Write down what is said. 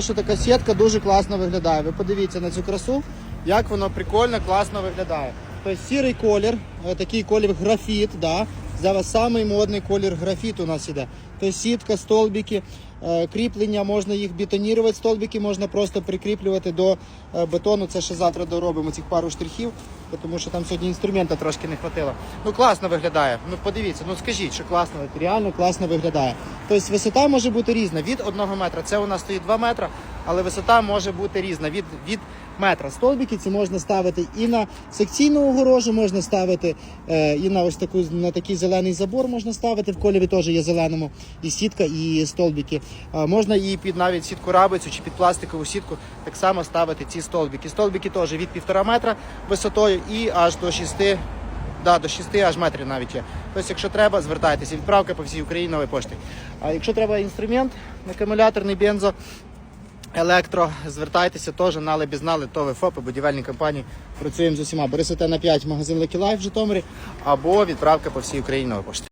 що така сітка дуже класно виглядає. Ви подивіться на цю красу, як воно прикольно, класно виглядає. Тобто сірий колір, е, такий колір графіт, да. Зараз самий модний колір графіт у нас іде. Тобто сітка, столбики, е, кріплення, можна їх бетонірувати, столбики можна просто прикріплювати до е, бетону. Це ще завтра доробимо цих пару штрихів, тому що там сьогодні інструмента трошки не хватило. Ну класно виглядає. Ну подивіться, ну скажіть, що класно, реально класно виглядає. Тобто висота може бути різна від 1 метра. Це у нас стоїть 2 метра, але висота може бути різна від, від метра. Столбики ці можна ставити і на секційну огорожу, можна ставити е, і на ось таку на такий зелений забор можна ставити. В кольорі теж є зеленому і сітка, і столбики. Е, можна і під навіть сітку рабицю чи під пластикову сітку так само ставити ці столбики. Столбики теж від 1,5 метра висотою і аж до 6 Да, до 6 аж метрів навіть є. Тобто, якщо треба, звертайтеся. Відправка по всій Україні нової пошти. А якщо треба інструмент, акумуляторний бензо, електро, звертайтеся теж на лебізнали, ТОВ, ФОПи, будівельні компанії. Працюємо з усіма. Борисите на 5 магазин Lucky в Житомирі або відправка по всій Україні на пошти.